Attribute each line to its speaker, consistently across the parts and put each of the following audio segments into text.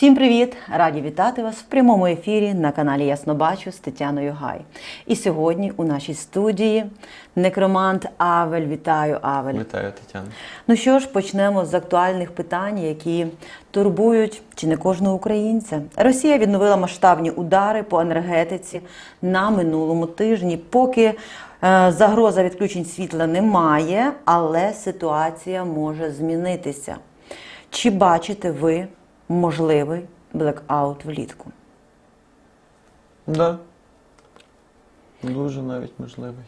Speaker 1: Всім привіт! Раді вітати вас в прямому ефірі на каналі Ясно Бачу з Тетяною Гай. І сьогодні у нашій студії некромант Авель. Вітаю, Авель.
Speaker 2: Вітаю, Тетяна.
Speaker 1: Ну що ж, почнемо з актуальних питань, які турбують чи не кожного українця. Росія відновила масштабні удари по енергетиці на минулому тижні. Поки е, загроза відключень світла немає, але ситуація може змінитися. Чи бачите ви можливий блекаут влітку?
Speaker 2: Да. Дуже навіть можливий.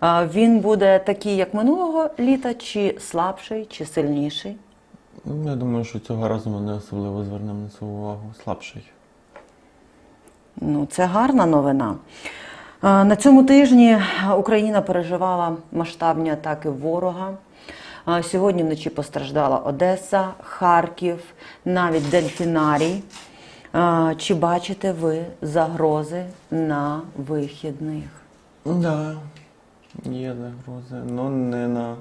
Speaker 1: А Він буде такий, як минулого літа, чи слабший, чи сильніший?
Speaker 2: Я думаю, що цього разу ми не особливо звернемо на це увагу. Слабший.
Speaker 1: Ну, це гарна новина. На цьому тижні Україна переживала масштабні атаки ворога. Сьогодні вночі постраждала Одеса, Харків, навіть Дельфінарій. Чи бачите ви загрози на вихідних?
Speaker 2: Да. Є загрози. Ну не на.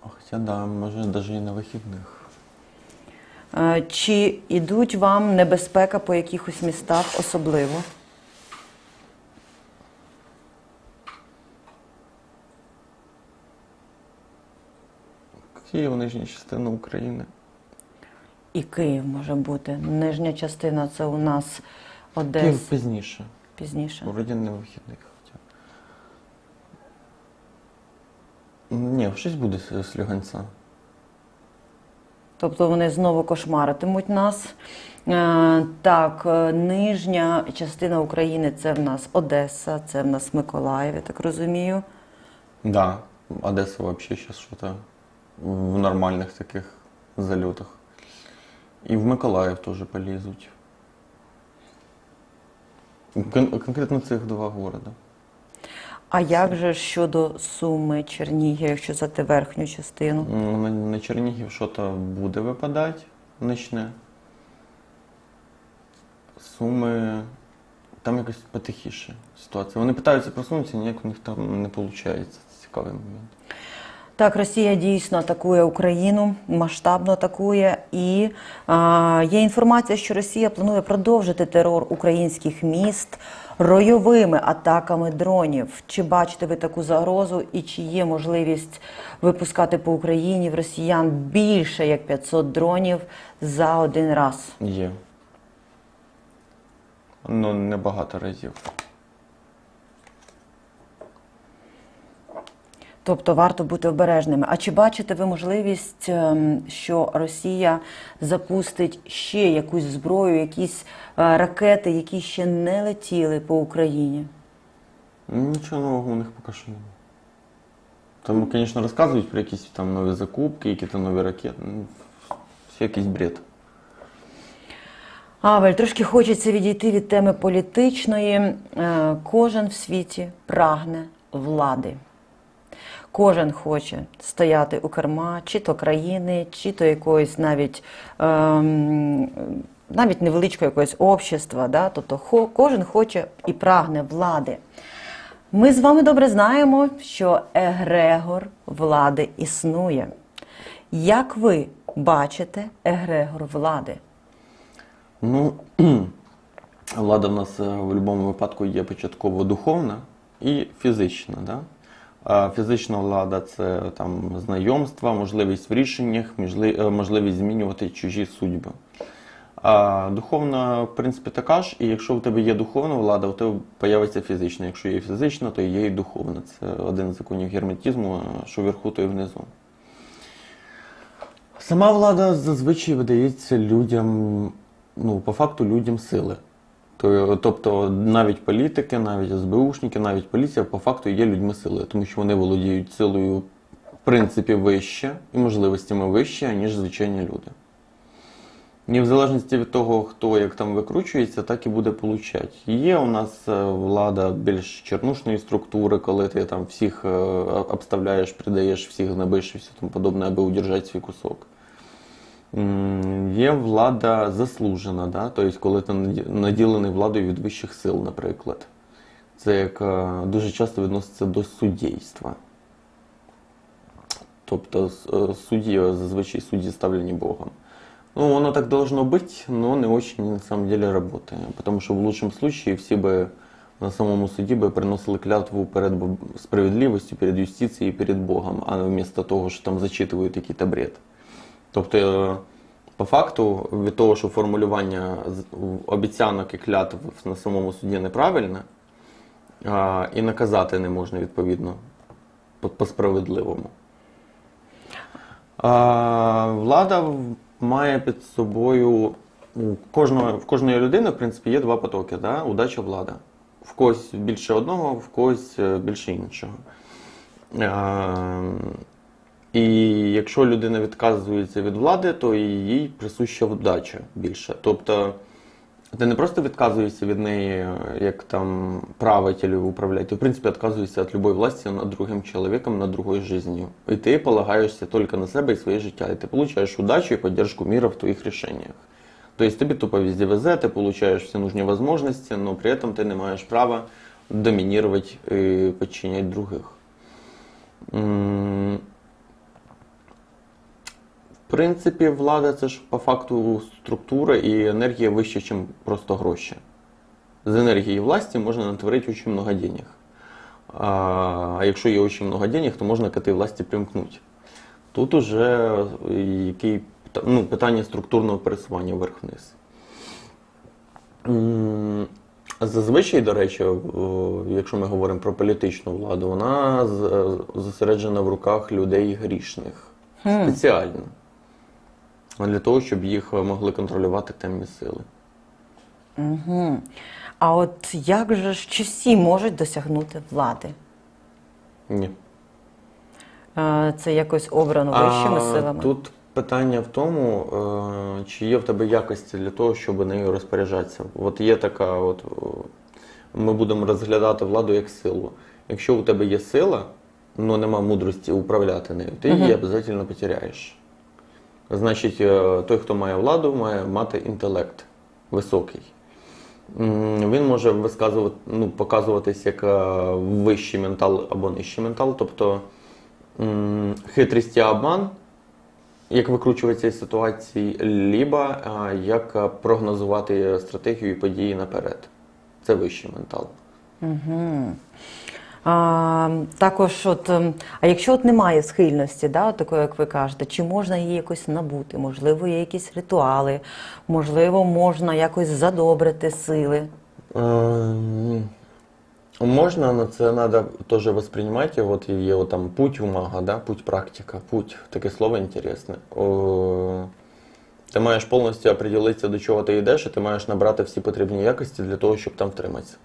Speaker 2: Хоча да, може навіть і на вихідних.
Speaker 1: Чи йдуть вам небезпека по якихось містах особливо?
Speaker 2: Київ, нижня частина України.
Speaker 1: І Київ може бути. Нижня частина це у нас
Speaker 2: Київ пізніше.
Speaker 1: пізніше.
Speaker 2: Вроді не вихідних. Ні, щось буде з слюганця.
Speaker 1: Тобто вони знову кошмаритимуть нас. Е, Так, е, нижня частина України це в нас Одеса, це в нас Миколаїв, я так розумію.
Speaker 2: Да, Одесса вообще сейчас что-то в нормальных таких залетах. И в Миколаїв теж полізуть. Кон- конкретно цих два города.
Speaker 1: А як же щодо Суми, Чернігів, якщо взяти верхню частину?
Speaker 2: Ну, На, на Чернігів щось буде випадати ночне. Суми. Там якось потихіше ситуація. Вони питаються проснутися, ніяк у них там не виходить. Це цікавий момент.
Speaker 1: Так, Росія дійсно атакує Україну, масштабно атакує, і а, є інформація, що Росія планує продовжити терор українських міст ройовими атаками дронів. Чи бачите ви таку загрозу, і чи є можливість випускати по Україні в росіян більше як 500 дронів за один раз?
Speaker 2: Є. Ну, небагато разів.
Speaker 1: Тобто варто бути обережними. А чи бачите ви можливість, ем, що Росія запустить ще якусь зброю, якісь е, ракети, які ще не летіли по Україні?
Speaker 2: Нічого нового у них поки що немає. Там, звісно, розказують про якісь там нові закупки, які там нові ракети. Ну, все якийсь бред.
Speaker 1: Авель, трошки хочеться відійти від теми політичної. Е, Кожен в світі прагне влади. Кожен хоче стояти у керма, чи то країни, чи то якоїсь навіть, ем, навіть невеличкого якогось общества. Да? Тобто хо- кожен хоче і прагне влади. Ми з вами добре знаємо, що егрегор влади існує. Як ви бачите егрегор влади?
Speaker 2: Ну, влада в нас е, в будь-якому випадку є початково духовна і фізична. Да? Фізична влада це там знайомства, можливість в рішеннях, е, можливість змінювати чужі судьби. Духовна, в принципі, така ж, і якщо в тебе є духовна влада, у тебе появиться фізична. Якщо є фізична, то є і духовна. Це один з законів герметизму, е, що вверху, то і внизу. Сама влада зазвичай видається людям, ну, по факту людям сили. То- Тобто навіть політики, навіть СБУшники, навіть поліція по факту є людьми сили, тому що вони володіють силою, в принципі, вище і можливостями вище, ніж звичайні люди. І в залежності від того, хто як там викручується, так і буде получати. Є у нас е, влада більш чернушної структури, коли ти там всіх е, обставляєш, придаєш, всіх гнобиш і все тому подобне, аби удержати свій кусок. Є влада заслужена, да? тобто, коли ти наді- наділений владою від вищих сил, наприклад. Це як е, дуже часто відноситься до суддійства. Тобто е, судді зазвичай судді ставлені Богом. Ну, оно так должно быть, но не очень на самом деле работает. Потому что в лучшем случае все бы на самому суді би приносили клятву перед справедливістю, перед юстицією перед Богом, а не вмісто того, що там зачитують якийсь бред. Тобто, е, по факту, від того, що формулювання обіцянок і клятв на самому суді неправильне, і наказати не можна відповідно по- по-справедливому. Влада має під собою у кожного, в кожної людини, в принципі, є два потоки: да? удача, влада. В когось більше одного, в когось е, більше іншого. І якщо людина відказується від влади, то їй присуща вдача більше. Тобто ти не просто відказуєшся від неї, як там правителю управляти, ти в принципі відказуєшся від любої власті над другим чоловіком, над другою життю. І ти полагаєшся тільки на себе і своє життя. І ти получаєш удачу і підтримку мира в твоїх рішеннях. Тобто тобі тупо везде везе, ти получаєш всі нужні можливості, але при этом ти не маєш права домінувати і підчиняти других. В принципі, влада це ж по факту структура і енергія вища, ніж просто гроші. З енергії власті можна натворити дуже много денег. А якщо є дуже много денег, то можна к этой власті примкнути. Тут уже який, ну, питання структурного пересування вверх-вниз. Зазвичай, до речі, якщо ми говоримо про політичну владу, вона зосереджена в руках людей грішних. Спеціально. Для того, щоб їх могли контролювати темні сили.
Speaker 1: Угу. А от як же ж чи всі можуть досягнути влади?
Speaker 2: Ні.
Speaker 1: Е, Це якось обрано вищими силами.
Speaker 2: Тут питання в тому, е, чи є в тебе якості для того, щоб нею розпоряджатися. От є така, от ми будемо розглядати владу як силу. Якщо у тебе є сила, але нема мудрості управляти нею, ти її обов'язково потеряєш. Значить, е, той, хто має владу, має мати інтелект високий. Він може висказувати, ну, показуватись як е, вищий ментал або нижчий ментал, тобто хитрість і обман, як викручуватися із ситуації, либо а, як прогнозувати стратегію і події наперед. Це вищий ментал.
Speaker 1: А, також, от, ем, а якщо от немає схильності, да, такої, як ви кажете, чи можна її якось набути? Можливо, є якісь ритуали, можливо, можна якось задобрити сили.
Speaker 2: Ем, Можна, но це теж восприймати. От є от там путь у мага, да? путь практика, путь. Таке слово інтересне. Ти маєш повністю определитися, до чого ти йдеш, і ти маєш набрати всі потрібні якості для того, щоб там втриматися.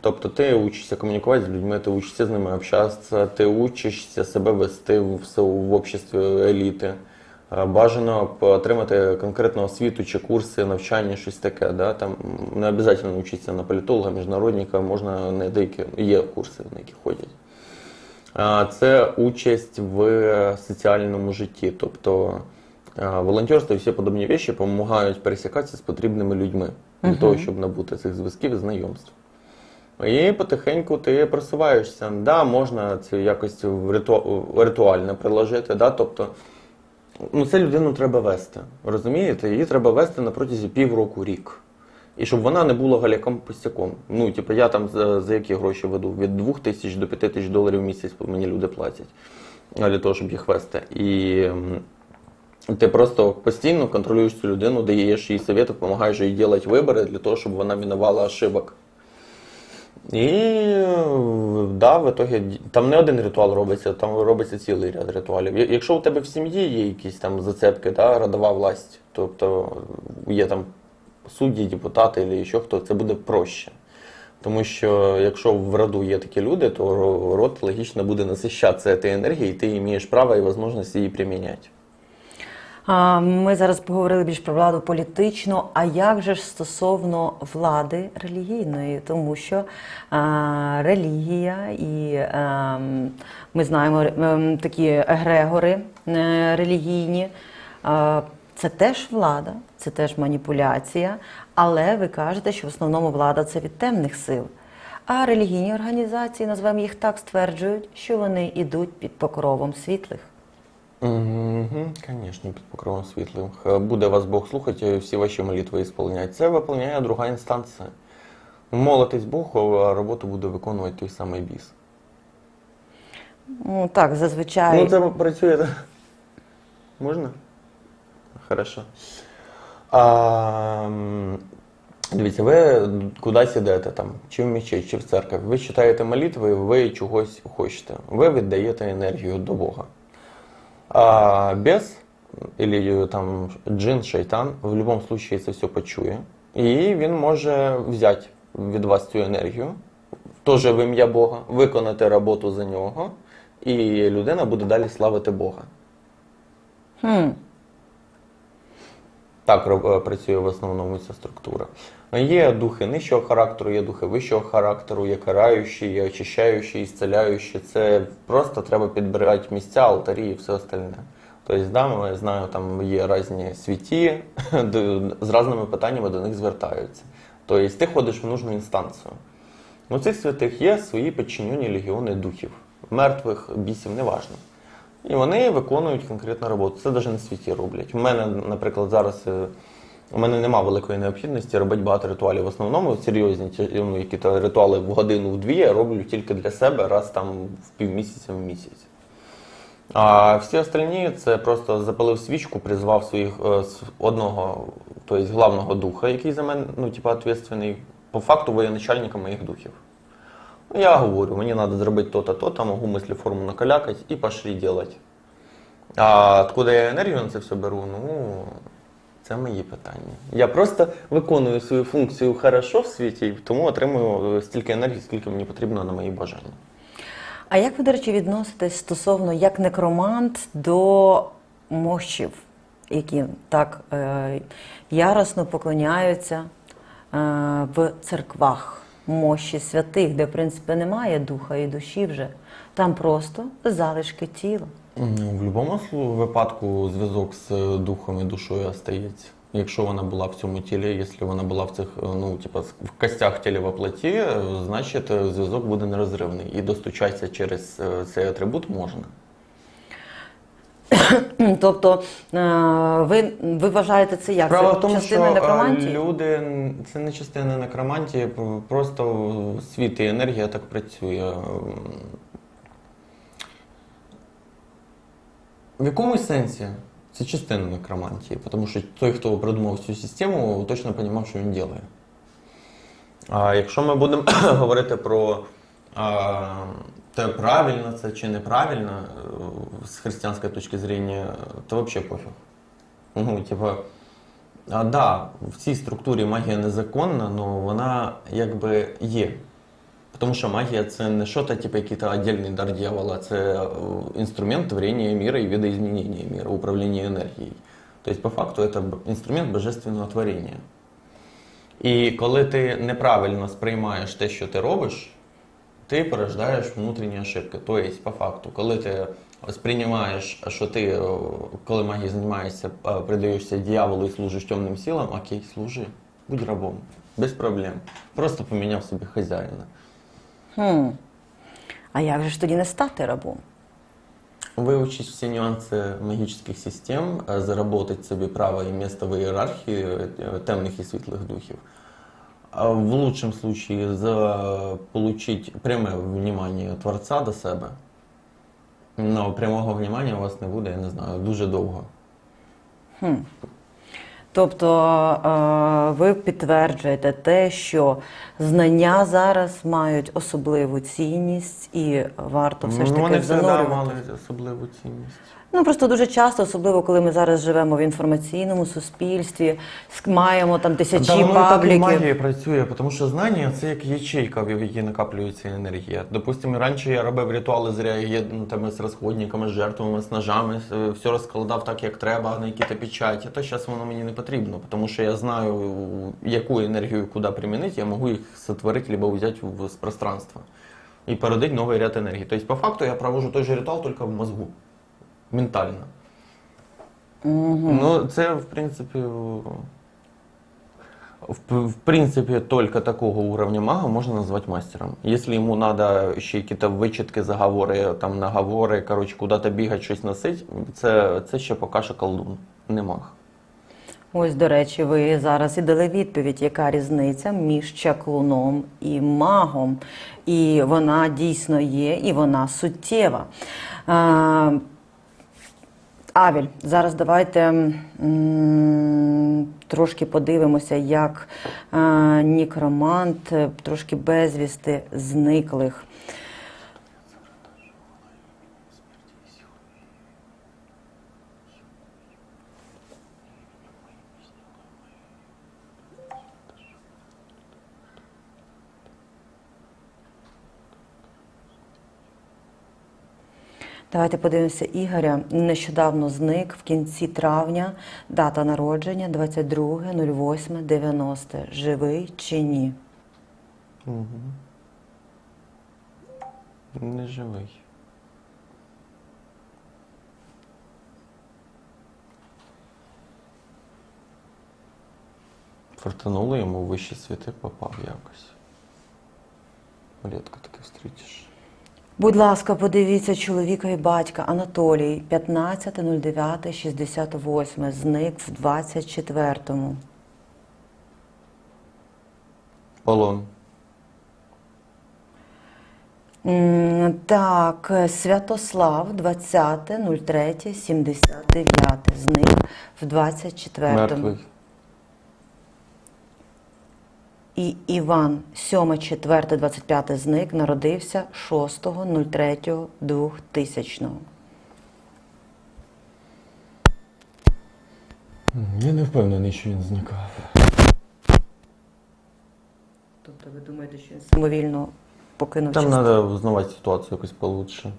Speaker 2: Тобто ти учишся комунікувати з людьми, ти учишся з ними общатися, ти учишся себе вести в, в обществі еліти. Е, Бажано отримати конкретну освіту чи курси, навчання, щось таке. Да? Там не обов'язково вчитися на політолога, міжнародника, можна на деякі є курси, на які ходять. А, Це участь в соціальному житті. Тобто е, волонтерство і всі подобні речі допомагають пересікатися з потрібними людьми для того, щоб набути цих зв'язків і знайомств. І потихеньку ти просуваєшся. Да, можна це якось риту... ритуально приложити. Да? Тобто, ну, це людину треба вести. Розумієте? Її треба вести на протязі півроку рік. І щоб вона не була галяком пустяком. Ну, типу, я там за, за які гроші веду? Від 2 тисяч до 5 тисяч доларів в місяць мені люди платять для того, щоб їх вести. І ти просто постійно контролюєш цю людину, даєш їй совєти, допомагаєш їй робити вибори для того, щоб вона мінувала ошибок. І да, в итоге, там не один ритуал робиться, там робиться цілий ряд ритуалів. Якщо у тебе в сім'ї є якісь там зацепки, да, родова власть, тобто є там судді, депутати або ще хто, це буде проще. Тому що якщо в роду є такі люди, то род логічно буде насищатися цією енергією, і ти маєш право і можливість її приміняти.
Speaker 1: А, Ми зараз поговорили більш про владу політичну. А як же ж стосовно влади релігійної? Тому що а, релігія і ем, ми знаємо ем, такі егрегори е, релігійні. а, Це теж влада, це теж маніпуляція, але ви кажете, що в основному влада це від темних сил. А релігійні організації, назвемо їх так, стверджують, що вони йдуть під покровом світлих.
Speaker 2: Угу, Звісно, під покровом світлим. Буде вас Бог слухати, всі ваші молитви ісполняти. Це виповняє друга інстанція. Молитись Богу, а роботу буде виконувати той самий біс.
Speaker 1: Ну так, зазвичай.
Speaker 2: Ну, це працює. Можна? Хорошо. А, дивіться, ви кудись ідете там, чи в мечеть, чи в церкву. Ви читаєте молитви, ви чогось хочете. Ви віддаєте енергію до Бога. А бес, или там джин, шайтан, в будь-якому випадку це все почує. І він може взяти від вас цю енергію, теж в ім'я Бога, виконати роботу за нього, і людина буде далі славити Бога.
Speaker 1: Хм.
Speaker 2: Так е, працює в основному ця структура. Є духи нижчого характеру, є духи вищого характеру, є караючі, є очищаючі, ісцеляючі. Це просто треба підбирати місця, алтарі і все остальне. Тобто, да, ми знаю, там є різні святі, де з різними питаннями до них звертаються. Тобто ти ходиш в нужну інстанцію. У цих святих є свої підчинені легіони духів, мертвих, бісів, неважно. І вони виконують конкретну роботу. Це навіть не світі роблять. У мене, наприклад, зараз е, у мене немає великої необхідності робити багато ритуалів. В основному серйозні ну, які то ритуали в годину, в дві я роблю тільки для себе, раз там в півмісяця в місяць. А всі остальні це просто запалив свічку, призвав своїх е, одного, тобто главного духа, який за мене, ну, типа, відповідальний, по факту воєначальника моїх духів. Ну, я говорю, мені треба зробити то-то, то-то, можу мислі форму накалякати і пошли делать. А откуда я енергію на це все беру? Ну, це мої питання. Я просто виконую свою функцію хорошо в світі, і тому отримую е, стільки енергії, скільки мені потрібно на мої бажання.
Speaker 1: А як ви, до речі, відноситесь стосовно як некромант до мощів, які так е, яростно поклоняються е, в церквах, мощі святих, де, в принципі, немає духа і душі вже. Там просто залишки тіла.
Speaker 2: В будь-якому випадку зв'язок з е, духом і душою остається. Якщо вона була в цьому тілі, якщо вона була в цих, е, ну, типа, в костях тіла во плоті, е, значить зв'язок буде нерозривний. І достучатися через цей атрибут можна.
Speaker 1: Тобто ви, ви вважаєте це як?
Speaker 2: Справа
Speaker 1: це
Speaker 2: в тому,
Speaker 1: частина
Speaker 2: е,
Speaker 1: некромантії?
Speaker 2: люди це не частина некромантії, просто світ і енергія так працює. В якомусь сенсі це частина некромантії, тому що той, хто придумав цю систему, точно розумів, що він робить. А якщо ми будемо говорити про а, те, правильно це чи неправильно е, з християнської точки зрення, то взагалі пофіг. Ну, типа, а, да, в цій структурі магія незаконна, але вона якби є. Тому що магія це не що-то, типу, який-то отдельний дар дьявола, це е, інструмент творення мира і мира, управління енергією. Тобто, по факту, це б- інструмент божественного творення. І коли ти неправильно сприймаєш те, що ти робиш, ти порождаєш внутрішні ошибки. Тобто, по факту, коли ти сприймаєш, що ти, коли магією займаєшся, е, придаєшся дьяволу і служиш темним силам, окей, служи, будь рабом, без проблем. Просто поміняв собі хазяїна.
Speaker 1: Хм. А як же ж тоді не стати рабом?
Speaker 2: Выучить все нюансы магических систем, э, заработать себе право и место в иерархии э, темных и светлых духов. А В лучшем случае заполучить пряме внимание Творця до себе. Но прямого внимання у вас не буде, я не знаю, дуже довго.
Speaker 1: Тобто е, ви підтверджуєте те, що знання зараз мають особливу цінність і варто все ж
Speaker 2: Ну,
Speaker 1: таки
Speaker 2: вони завжди мали особливу цінність.
Speaker 1: Ну просто дуже часто, особливо коли ми зараз живемо в інформаційному суспільстві, маємо там тисячі
Speaker 2: воно і так і в працює, тому що знання це як ячейка, в якій накаплюється енергія. Допустимо, раніше я робив ритуали з реагентами, з розходниками, з жертвами, з ножами, е, все розкладав так, як треба, на які-то печаті. То зараз воно мені не потрібно, тому що я знаю, яку енергію куди примінити, я можу їх сотворити, або взяти в- з пространства і породити новий ряд енергії. Тобто, по факту, я проводжу той же ритуал тільки в мозгу. Ментально. Ну, це, в принципі, В, в принципе, только такого уровня мага можно назвать мастером. Если ему надо ще какие-то вичитки, заговори, там наговори, коротше, куди-то бігати, щось носить, це, це ще поки що колдун, не маг.
Speaker 1: Ось, до речі, ви зараз і дали відповідь, яка різниця між чаклуном і магом. І вона дійсно є, і вона суттєва. А, Авіль, зараз давайте м, трошки подивимося, як е, нікромант е, трошки безвісти зниклих. Давайте подивимося Ігоря. Нещодавно зник в кінці травня, дата народження 22.08.90. Живий чи ні?
Speaker 2: Угу. Не живий. Фортануло йому вищі світи попав якось. Рідко таке встрічиш.
Speaker 1: Будь ласка, подивіться чоловіка і батька Анатолій, 15.09.68, зник в 24-му.
Speaker 2: Полон.
Speaker 1: М, Так, Святослав, 20.03.79, зник в 24-му.
Speaker 2: Мертвий.
Speaker 1: І Іван, 7.04.25 зник, народився 6.03.2000.
Speaker 2: Я не впевнений, що він зникав.
Speaker 1: Тобто ви думаєте, що він самовільно покинув
Speaker 2: Там
Speaker 1: частину?
Speaker 2: треба взнавати ситуацію якось получше.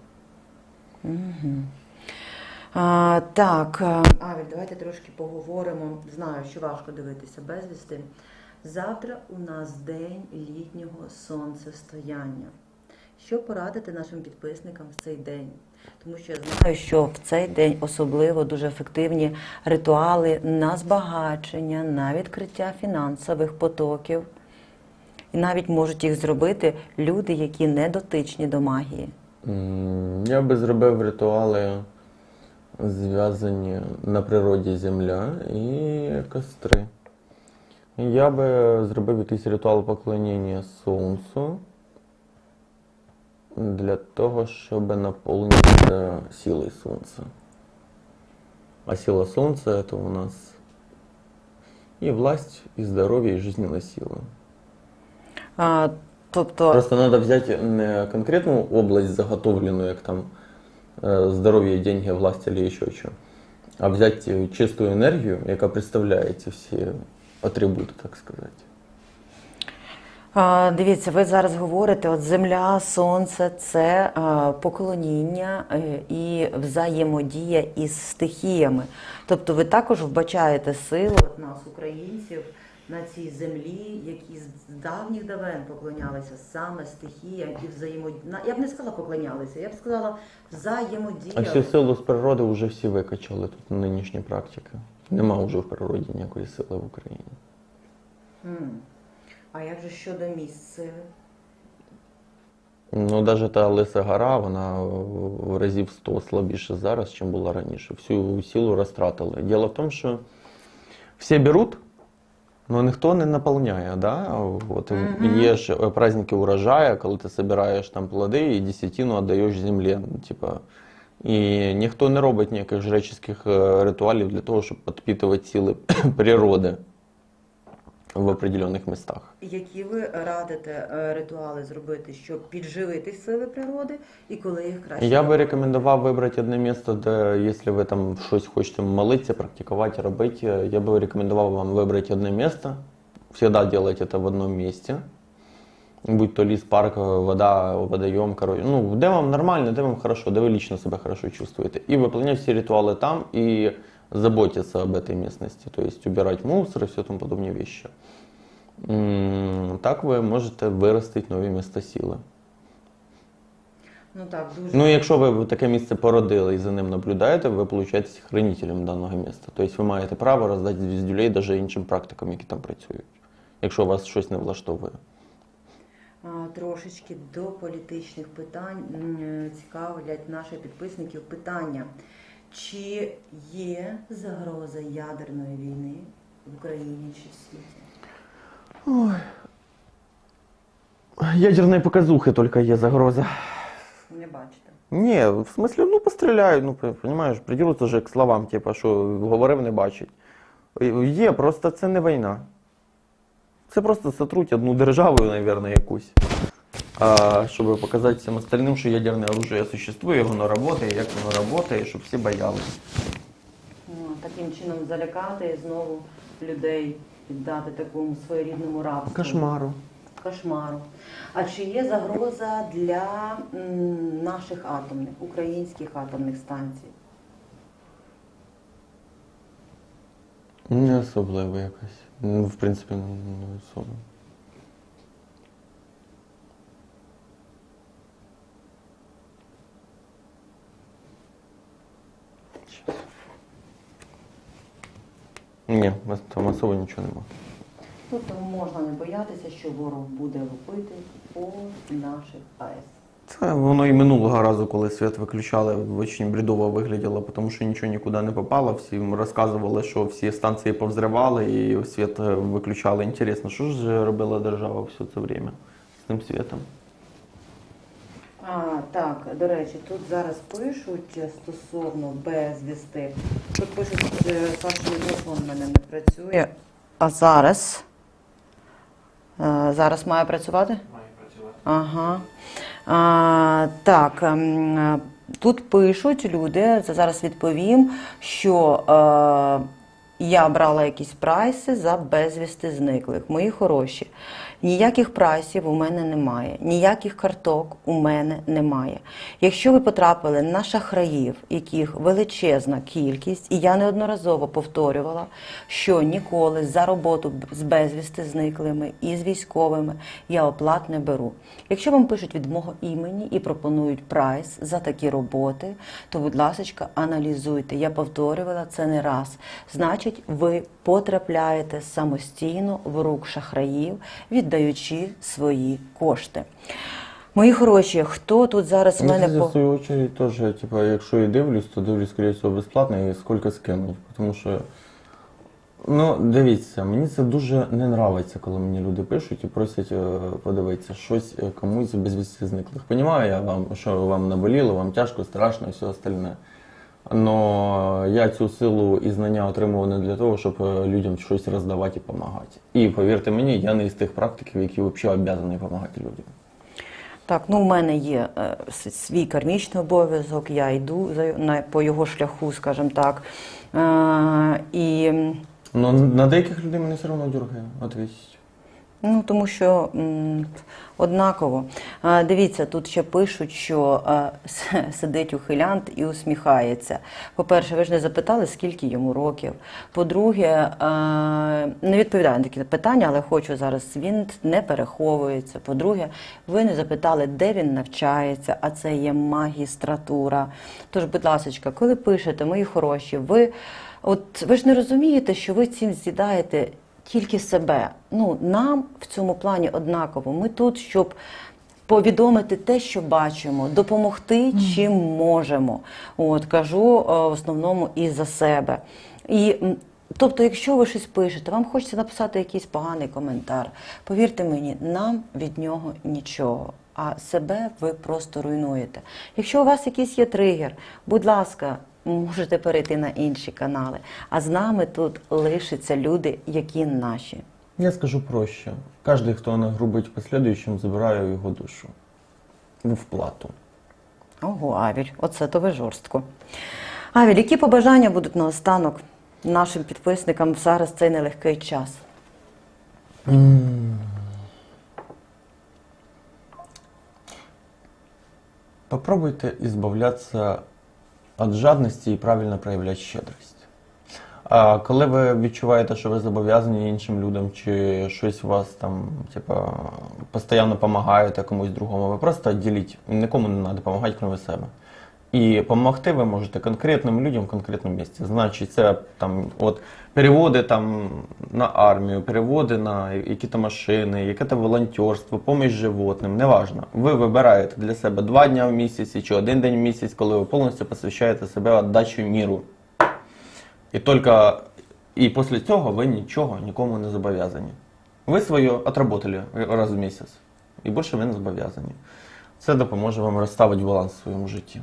Speaker 1: А, так, Авіль, давайте трошки поговоримо. Знаю, що важко дивитися безвісти. Завтра у нас день літнього сонцестояння. Що порадити нашим підписникам в цей день? Тому що я знаю, що в цей день особливо дуже ефективні ритуали на збагачення, на відкриття фінансових потоків. І навіть можуть їх зробити люди, які не дотичні до магії.
Speaker 2: Я би зробив ритуали, зв'язані на природі земля і костри. Я би зробив якийсь ритуал поклоніння сонцю для того, щоб наповнитися силою сонця. А сила сонця это у нас і власть, і здоров'я, і жизненна сила.
Speaker 1: А, тобто,
Speaker 2: Просто надо взять не конкретну область заготовленную, як там э, здоров'я, деньги, власть или еще що, а взять э, чисту енергію, яка представляє ці всі Атрибути, так сказати.
Speaker 1: А, Дивіться, ви зараз говорите, от земля, сонце це а, поклоніння е, і взаємодія із стихіями. Тобто ви також вбачаєте силу от нас, українців, на цій землі, які з давніх давен поклонялися саме стихіям і взаємодія. Я б не сказала поклонялися, я б сказала взаємодія.
Speaker 2: А всю силу з природи вже всі викачали тут нинішня практика. Нема вже в природі ніякої сили в Україні.
Speaker 1: А як же щодо місць?
Speaker 2: Ну, навіть та Лиса гора, вона в разів 100 слабіше зараз, ніж була раніше. Всю силу розтратили. Діло в тому, що всі беруть, але ніхто не наповняє. Да? От. Є ж праздники урожаю, коли ти збираєш там плоди і десятину віддаєш землі. Типа, і ніхто не робить ніяких жреческих е, ритуалів для того, щоб підпитувати сили природи в определених містах.
Speaker 1: Які ви радите е, ритуали зробити, щоб підживити сили природи і коли їх краще?
Speaker 2: Я би рекомендував вибрати одне місце, де, якщо ви там щось хочете молитися, практикувати, робити, я би рекомендував вам вибрати одне місце. Всегда делайте это в одном месте Будь то ліс, парк, вода, водойом, короче. Ну, де вам нормально, де вам хорошо, де ви лично себе хорошо чувствуете. И выполнять все ритуалы там и заботиться об этой местности. То есть убирать мусор и все тому подобные вещи. М, Так ви можете виростити нові міста сили.
Speaker 1: Ну так, дуже.
Speaker 2: Ну, якщо ви таке місце породили і за ним наблюдаєте, ви получаєтесь хранителем даного міста. Тобто ви маєте право роздати звіздюлей навіть іншим практикам, які там працюють. якщо вас щось не влаштовує.
Speaker 1: Трошечки до політичних питань цікавлять наших підписників питання. Чи є загроза ядерної війни в Україні чи в світі?
Speaker 2: Ядерної показухи тільки є загроза.
Speaker 1: Не бачите.
Speaker 2: Ні, в смислі, ну постріляють, ну розумієш, приділиться вже к словам, типу, що говорив, не бачить. Є, просто це не війна. Це просто сотруть одну державу, мабуть, якусь. А, щоб показати всім остальним, що ядерне оружие существує, воно працює, як воно працює, щоб всі боялися.
Speaker 1: Ну, Таким чином залякати і знову людей піддати такому своєрідному рабству.
Speaker 2: Кошмару.
Speaker 1: Кошмару. А чи є загроза для м, наших атомних, українських атомних станцій?
Speaker 2: Не особливо якось. Ну, в принципі, не особо. Ні, там особо нічого нема.
Speaker 1: Тобто можна не боятися, що ворог буде лупити по наших АЕС.
Speaker 2: Це воно і минулого разу, коли світ виключали, дуже бредово вигляділо, тому що нічого нікуди не попало. Всім розказували, що всі станції повзривали і світ е, виключали. Інтересно, що ж робила держава все це время з тим світом?
Speaker 1: А, так, до речі, тут зараз пишуть е, стосовно безвісти. Тут пишуть, що Саша мікрофон в мене не працює. А зараз? Е, Зараз має працювати? Ага. А, так, ем, тут пишуть люди, це зараз відповім, що е, я брала якісь прайси за безвісти зниклих. Мої хороші. Ніяких прайсів у мене немає, ніяких карток у мене немає. Якщо ви потрапили на шахраїв, яких величезна кількість, і я неодноразово повторювала, що ніколи за роботу з безвісти зниклими і з військовими я оплат не беру. Якщо вам пишуть від мого імені і пропонують прайс за такі роботи, то, будь ласка, аналізуйте. Я повторювала це не раз. Значить, ви потрапляєте самостійно в рук шахраїв, віддаючи свої кошти. Мої хороші, хто тут зараз в мене по
Speaker 2: в свою очередь теж, типа, якщо і дивлюсь, то дивлюсь, скоріше всього, безплатно і скільки скинуть. Тому що, ну, дивіться, мені це дуже не нравиться, коли мені люди пишуть і просять е, подивитися щось е, комусь без вісті зниклих. Понімаю я вам, що вам наболіло, вам тяжко, страшно і все остальне. Но я цю силу і знання отримував не для того, щоб е, людям щось роздавати і допомагати. І повірте мені, я не із тих практиків, які взагалі обов'язані допомагати людям.
Speaker 1: Так, ну у мене є е, свій кармічний обов'язок, я йду за, на, по його шляху, скажімо так. Е, і
Speaker 2: Ну, на деяких людей мене все одно дергає, ответить.
Speaker 1: Ну, тому що однаково. Дивіться, тут ще пишуть, що сидить ухилянт і усміхається. По-перше, ви ж не запитали, скільки йому років. По-друге, не відповідаю на такі питання, але хочу зараз. Він не переховується. По-друге, ви не запитали, де він навчається, а це є магістратура. Тож, будь ласка, коли пишете, мої хороші, ви от ви ж не розумієте, що ви цим з'їдаєте тільки себе. Ну, нам в цьому плані однаково. Ми тут, щоб повідомити те, що бачимо, допомогти чим можемо. От кажу е, в основному і за себе. І тобто, якщо ви щось пишете, вам хочеться написати якийсь поганий коментар. Повірте мені, нам від нього нічого. А себе ви просто руйнуєте. Якщо у вас якийсь є тригер, будь ласка, можете перейти на інші канали. А з нами тут лишаться люди, які наші.
Speaker 2: Я скажу проще. Кожен, хто нагрубить послідуючим, забирає його душу. В плату.
Speaker 1: Ого, Авіль, оце то ви жорстко. Авіль, які побажання будуть наостанок нашим підписникам зараз цей нелегкий час?
Speaker 2: Попробуйте избавляться від жадності і правильно проявляти щедрість. А коли ви відчуваєте, що ви зобов'язані іншим людям, чи щось у вас там, типа, постійно допомагаєте комусь другому, ви просто діліть. Нікому не треба допомагати, крім себе. І допомогти ви можете конкретним людям в конкретному місці. Значить, це там от переводи там на армію, переводи на якісь машини, яке-то волонтерство, поміч животним, неважно. Ви вибираєте для себе два дні в місяці чи один день в місяць, коли ви повністю посвящаєте себе віддачі міру. І тільки і після цього ви нічого нікому не зобов'язані. Ви своє отработали раз в місяць, і більше ви не зобов'язані. Це допоможе вам розставити баланс в своєму житті.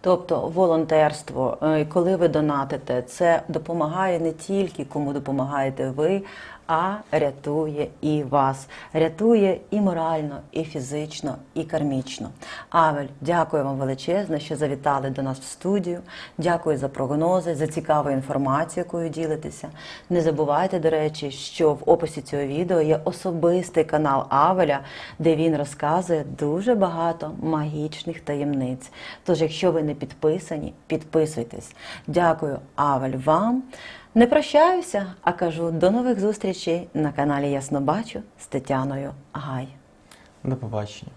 Speaker 1: Тобто волонтерство, е, коли ви донатите, це допомагає не тільки кому допомагаєте ви, а рятує і вас. Рятує і морально, і фізично, і кармічно. Авель, дякую вам величезно, що завітали до нас в студію. Дякую за прогнози, за цікаву інформацію, якою ділитеся. Не забувайте, до речі, що в описі цього відео є особистий канал Авеля, де він розказує дуже багато магічних таємниць. Тож, якщо ви не підписані, підписуйтесь. Дякую, Авель, вам. Не прощаюся, а кажу до нових зустрічей на каналі Ясно Бачу з Тетяною Гай.
Speaker 2: До побачення.